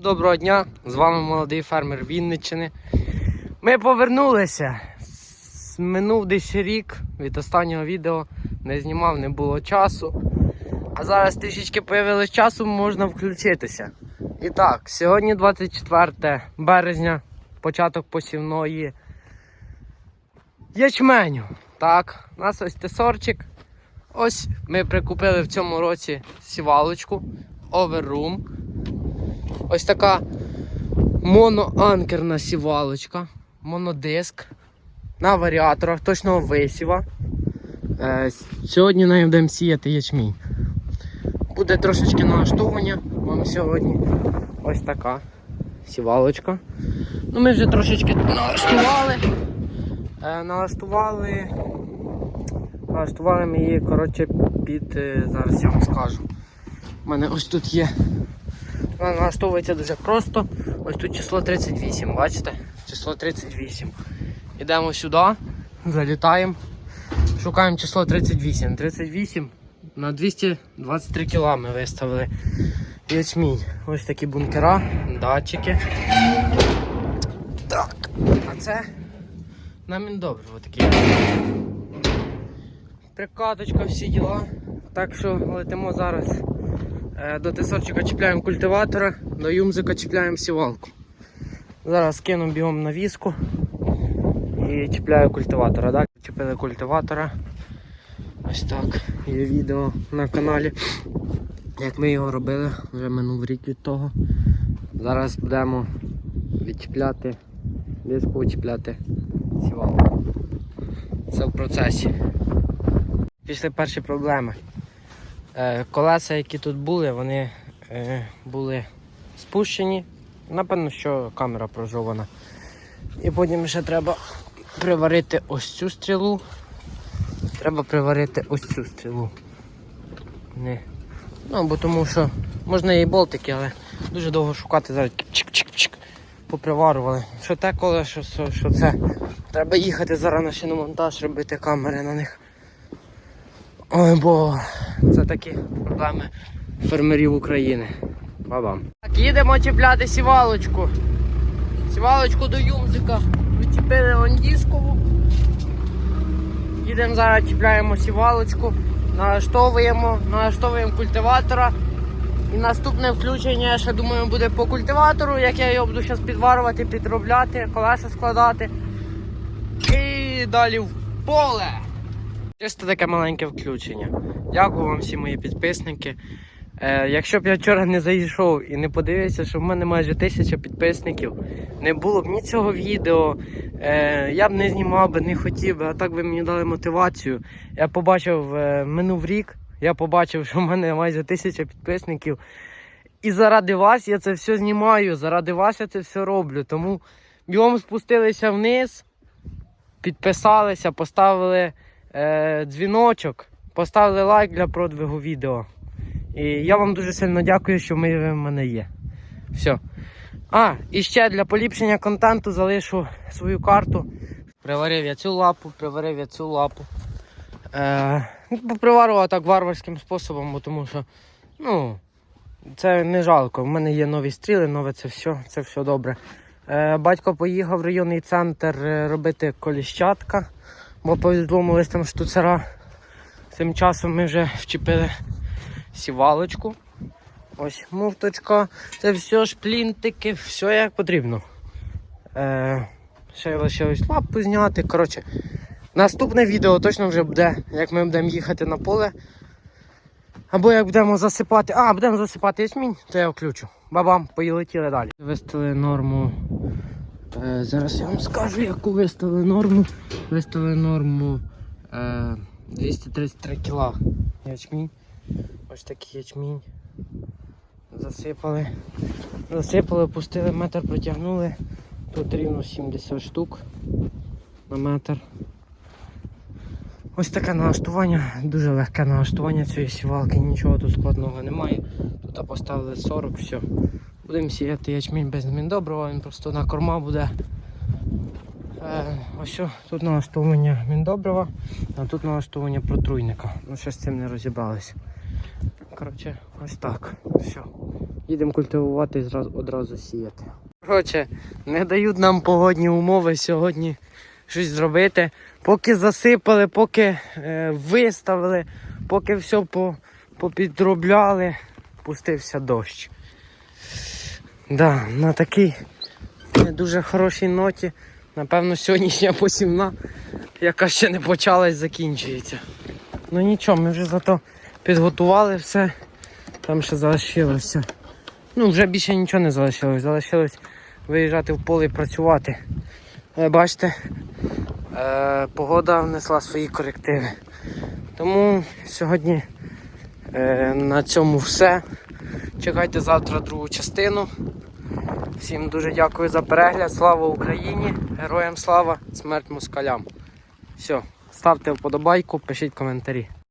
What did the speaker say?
Доброго дня, з вами молодий фермер Вінниччини. Ми повернулися. Минув десь рік від останнього відео, не знімав, не було часу. А зараз трішечки появилось часу, можна включитися. І так, сьогодні 24 березня, початок посівної ячменю. Так, у нас ось тесорчик. Ось ми прикупили в цьому році сівалочку Overroom. Ось така моноанкерна сівалочка, монодиск на варіаторах точного висіва. Е, сьогодні нею будемо сіяти ячмінь. Буде трошечки налаштовування вам сьогодні. Ось така сівалочка. Ну, ми вже трошечки налаштували. Е, налаштували. Налаштували ми її, коротше, під. е, зараз я вам скажу. У мене ось тут є вона налаштовується дуже просто. Ось тут число 38, бачите? Число 38. Йдемо сюди, залітаємо, шукаємо число 38. 38 на 223 кг ми виставили ячмінь. Ось такі бункера, датчики. Так, а це на міндобриво такі. Прикаточка, всі діла. Так що летимо зараз. Е, До тесорчика чіпляємо культиватора, до юмзика чіпляємо сівалку. Зараз кину бігом на віску і чіпляю культиватора. Далі чіпили культиватора. Ось так. Є відео на каналі. Як ми його робили, вже минув рік від того. Зараз будемо відчіпляти, диску чіпляти сівалку. Це в процесі. Пішли перші проблеми. Е, Колеса, які тут були, вони е, були спущені. Напевно, що камера прожована. І потім ще треба приварити ось цю стрілу. Треба приварити ось цю стрілу. Не. Ну, бо тому що можна і болтики, але дуже довго шукати зараз чик-чик-чик. Поприварували. Що те колесо, що, що це. Треба їхати зараз на шиномонтаж, робити камери на них. Ой, бо це такі проблеми фермерів України. Бабам. Так, їдемо чіпляти сівалочку. Сівалочку до юмзика. Відчепили ондіскову. Їдемо зараз, чіпляємо сівалочку, налаштовуємо, налаштовуємо культиватора. І наступне включення, я ще думаю, буде по культиватору, як я його буду зараз підварювати, підробляти, колеса складати. І далі в поле. Чисто таке маленьке включення. Дякую вам всі мої підписники. Е, якщо б я вчора не зайшов і не подивився, що в мене майже тисяча підписників, не було б ні цього відео, е, я б не знімав би, не хотів би, а так ви мені дали мотивацію. Я побачив е, минув рік, я побачив, що в мене майже тисяча підписників. І заради вас я це все знімаю, заради вас я це все роблю. Тому бігом спустилися вниз, підписалися, поставили е, дзвіночок, поставили лайк для продвигу відео. І я вам дуже сильно дякую, що ви в мене є. Все. А, і ще для поліпшення контенту залишу свою карту. Приварив я цю лапу, приварив я цю лапу. Е, ну, поприварував так варварським способом, бо тому що ну, це не жалко. У мене є нові стріли, нове це все, це все добре. Е, батько поїхав в районний центр е, робити коліщатка бо повідомились там штуцера. Тим часом ми вже вчепили сівалочку. Ось муфточка, це все шплінтики, все як потрібно. Е, ще лишилось лапу зняти. Коротше, наступне відео точно вже буде, як ми будемо їхати на поле. Або як будемо засипати. А, будемо засипати ячмінь, то я включу. Бабам, поїлетіли далі. Виставили норму. Е, зараз я вам скажу, яку виставили норму. Виставили норму е, 233 кг ячмінь. Ось такий ячмінь. Засипали. Засипали, пустили, метр протягнули. Тут рівно 70 штук на метр. Ось таке налаштування, дуже легке налаштування цієї сівалки, нічого тут складного немає. Тут поставили 40, все. Будемо сіяти ячмінь без міндобрива, він просто на корма буде. Е, ось тут налаштовування міндобрива, а тут налаштовування протруйника. Ну ще з цим не розібралися. Коротше, ось так. Все. їдемо культивувати і зразу, одразу сіяти. Коротше, не дають нам погодні умови сьогодні щось зробити. Поки засипали, поки е, виставили, поки все по, попідробляли, пустився дощ. Да, на такій не дуже хорошій ноті. Напевно, сьогоднішня посівна, яка ще не почалась, закінчується. Ну нічого, ми вже зато підготували все. Там ще залишилося. Ну, вже більше нічого не залишилось. Залишилось виїжджати в поле і працювати. Але бачите, е, погода внесла свої корективи. Тому сьогодні е, на цьому все. Чекайте завтра другу частину. Всім дуже дякую за перегляд. Слава Україні! Героям слава! Смерть москалям! Все, ставте вподобайку, пишіть коментарі.